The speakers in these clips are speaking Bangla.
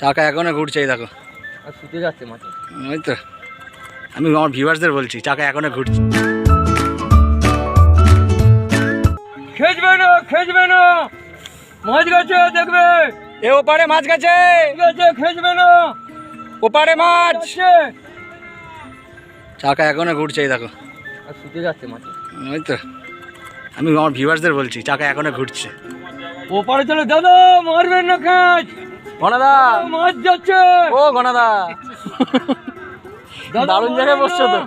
চাকা এখনও ঘুরছে এই দেখো। আর শুতে যাচ্ছে মাছে ওই তো। আমি আমার ভিউয়ার্সদের বলছি চাকা এখনও ঘুরছে। খেজবে না খেজবে না। মাছ গেছে দেখবে। এ ওপারে মাছ গেছে। গেছে খেজবে না। ওপারে মাছ। চাকা এখনও ঘুরছে এই দেখো। আর শুতে যাচ্ছে মাছে ওই তো। আমি আমার ভিউয়ার্সদের বলছি চাকা এখনও ঘুরছে। ওপারে চলে দাদা মারবেন না খেজ। গণাদা। মাছ যাচ্ছে। ও গণাদা। দাদা, দারুণ জায়গায় বসছো তো।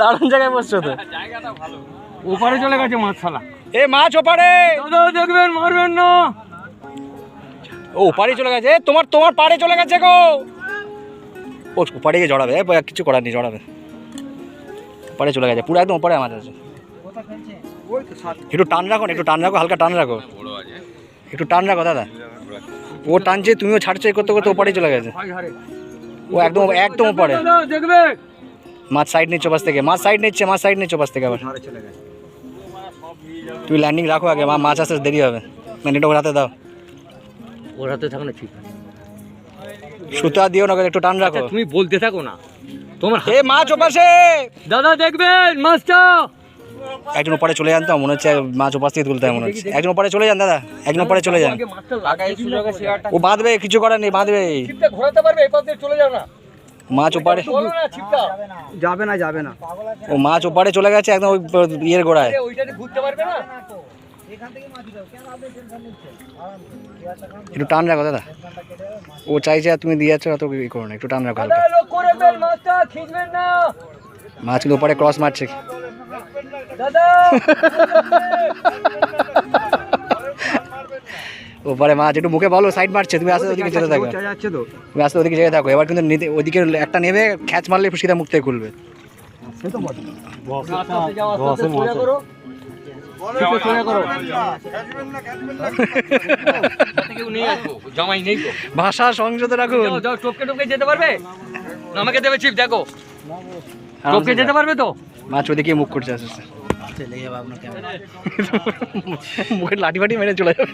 দারুণ জায়গায় বসছো তো। ওপারে চলে গেছে মাছ শালা এ মাছ ওপারে। দাদা দেখবেন মারবেন না। ও ওপারে চলে গেছে। এ, তোমার তোমার পাড়ে চলে গেছে গো। ও ওপারে গিয়ে জড়াবে। কিছু করার নেই জড়াবে। ওপারে চলে গেছে। পুরো একদম ওপারে আমার আছে একটু টান রাখো না, একটু টান রাখো হালকা টান রাখো। একটু টান রাখো দাদা। ও টানছে তুমিও ছাড়ছে করতে করতে ওপারে চলে গেছে। ও একদম একদম ওপারে। দেখবে মাছ সাইড নিচ্ছে পাশ থেকে মাছ সাইড নিচ্ছে মাছ সাইড নিচ্ছে পাশ থেকে আবার। তুই ল্যান্ডিং রাখো আগে মা মাছ আসতে দেরি হবে। ম্যান্ডিটা ওর হাতে দাও। ওর হাতে থাকো না ঠিক সুতো দিও না একটু টান রাখো। তুমি বলতে থাকো না। তোমার এ মাছ ওপাশে! দাদা দেখবেন মাছটা! একজন ওপারে চলে যান তো মনে হচ্ছে মাছ ওপাশ থেকে তুলতে হয় মনে হচ্ছে। একজন ওপারে চলে যান দাদা। একজন ওপারে চলে যান। আগে মাছটা লাগাই সুযোগে শেয়ারটা ও বাঁধবে কিছু করার নেই বাঁধবে। ঘোরাতে পারবে চলে যাও না মাছ ওপারে যাবে না যাবে না। ও মাছ ওপারে চলে গেছে একদম ওই ইয়ের গোড়ায়। আরে ওইটা দিয়ে ঘুরতে পারবে না একটু টান রাখো দাদা। ও চাইছে আর তুমি দিয়ে যাচ্ছ অত ই করো না একটু টান রাখো মাছ কিন্তু ওপারে ক্রস মারছে। ওপারে মাছ একটু মুখে বলো সাইড মারছে তুমি আস্তে ওদিকে যেতে থাকো। চলে যাচ্ছে তো তুমি আস্তে ওদিকে যেতে থাকো। এবার কিন্তু ওদিকে একটা নেবে খ্যাচ মারলে সিধা মুখ থেকে খুলবে। ভাষা সংযত রাখুন। টপকে টপকে যেতে পারবে? আমাকে দেবে চিপ দেখো। টপকে যেতে পারবে তো? মাছ ওদিকে মুখ করছে আস্তে আস্তে মুখে লাঠি ফাটি মেরে চলে যাবে।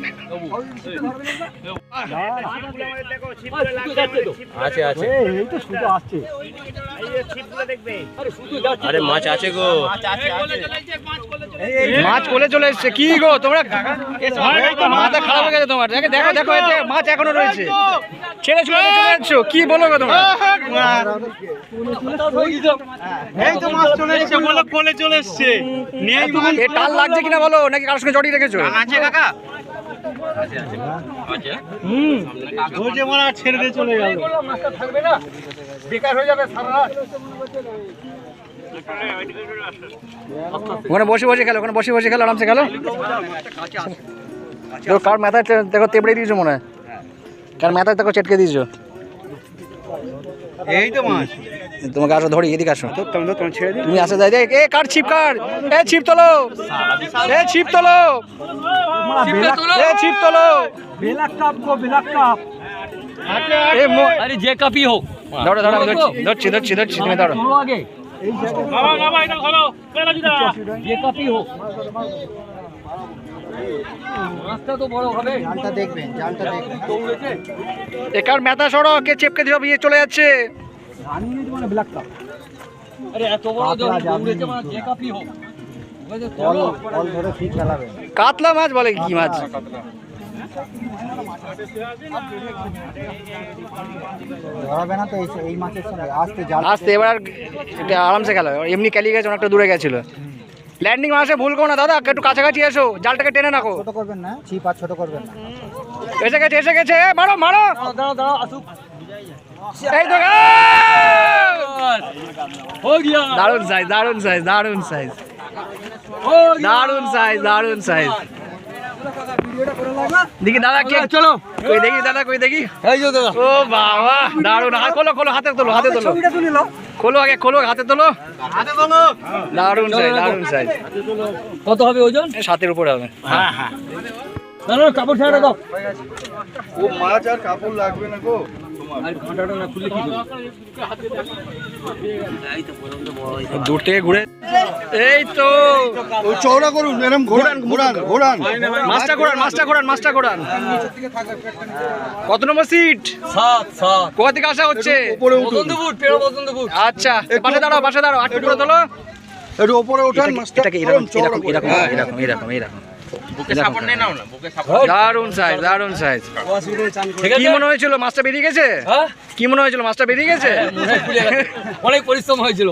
আছে আছে। এই তো শুধু আসছে। আরে শুধু যাচ্ছে আরে মাছ আছে গো। মাছ কোলে চলে এসছে। কি গো তোমরা? মাথা খারাপ হয়ে গেছে তোমার। দেখো দেখো মাছ এখনও রয়েছে। ছেড়ে চলে চলে যাচ্ছ। কি বলো গো তোমরা? এই তো মাছ চলে এসছে বলো কোলে চলে এসছে। নেই এ টাল লাগছে কিনা বলো? নাকি কারোর সঙ্গে জড়িয়ে রেখেছো? আছে কাকা। হুম। ধৈর্য মারা ছেড়ে দিয়ে চলে গেল। মাছটা থাকবে না বেকার হয়ে যাবে সারা রাত ওখানে বসে বসে খেলো ওখানে বসে বসে খেলো আরামসে খেলো। কার মাথায় দেখো তেবড়ে দিয়েছ মনে হয়। কার মাথায় দেখো চেটকে দিয়েছ। এই তো মাছ। তোমাকে আসো ধরি এদিকে আসো। তুমি আসো যাই দেখ এ কার ছিপ কার? এ ছিপ তোলো। এ ছিপ তোলো। এ ছিপ তোলো। বেলাক কাপ গো বেলাক কাপ। এ আরে যে কাপি হোক। ধরো ধরো ধরছি তুমি ধরো। যে জালটা দেখবেন জালটা দেখবেন। দৌড়েছে। এ সরো কে চেপকে দিও বিয়ে চলে যাচ্ছে। মানে ব্ল্যাক কাপ আরে এত বড় কাতলা দৌড়েছে মানে যে কাপি হোক। ওই যে তোলো। বল ধরে ঠিক খেলাবে কাতলা মাছ বলে কি মাছ? ধরাবে না তো এই এই মাছের সঙ্গে। আস্তে আসতে এবার এটা আরামসে খেলো এমনি ক্যালি গেছে অনেকটা দূরে গেছিল। ল্যান্ডিং মাসে ভুল করো না দাদা একটু কাছাকাছি এসো জালটাকে টেনে রাখো ছোট করবেন না ছিপ আর ছোট করবেন না। এসে গেছে এসে গেছে মারো মারো। দাঁড়াও দাঁড়াও আসুক। এই তো দারুণ সাইজ দারুণ সাইজ দারুণ সাইজ দারুণ সাইজ দারুণ সাইজ দেখি দাদা কে চলো। কই দেখি দাদা কই দেখি? এই যে দাদা। ও বাবা দারুণ হাত খোলো খোলো হাতে তোলো হাতে তোলো। খোলো আগে খোলো হাতে তোলো। হাতে তোলো। দারুণ সাইজ দারুণ সাইজ কত হবে ওজন? সাতের উপরে হবে। না না কাপড় ছেড়ে দাও। ও মাছ আর কাপড় লাগবে না গো। আর? দূর থেকে ঘুরে এই তো ওই চওড়া করুন এরম ঘোরান ঘোরান ঘোরান মাছটা ঘোরান। মাছটা ঘোরান মাছটা ঘোরান কত নম্বর সিট সাত সাত। কোথা থেকে আসা হচ্ছে? উপরে উঠুন। বসন্তপুর পেড়ো বসন্তপুর। আচ্ছা পাশে দাঁড়াও পাশে দাঁড়াও আটটু করে তোলো। একটু উপরে ওঠান মাছটা এরকম এরকম এরকম এরকম এরকম এরকম। দারুণ সাইজ দারুণ সাইজ কি মনে হয়েছিল মাছটা বেরিয়ে গেছে? হ্যাঁ? কি মনে হয়েছিল মাছটা বেরিয়ে হয় গেছে। অনেক পরিশ্রম হয়েছিল।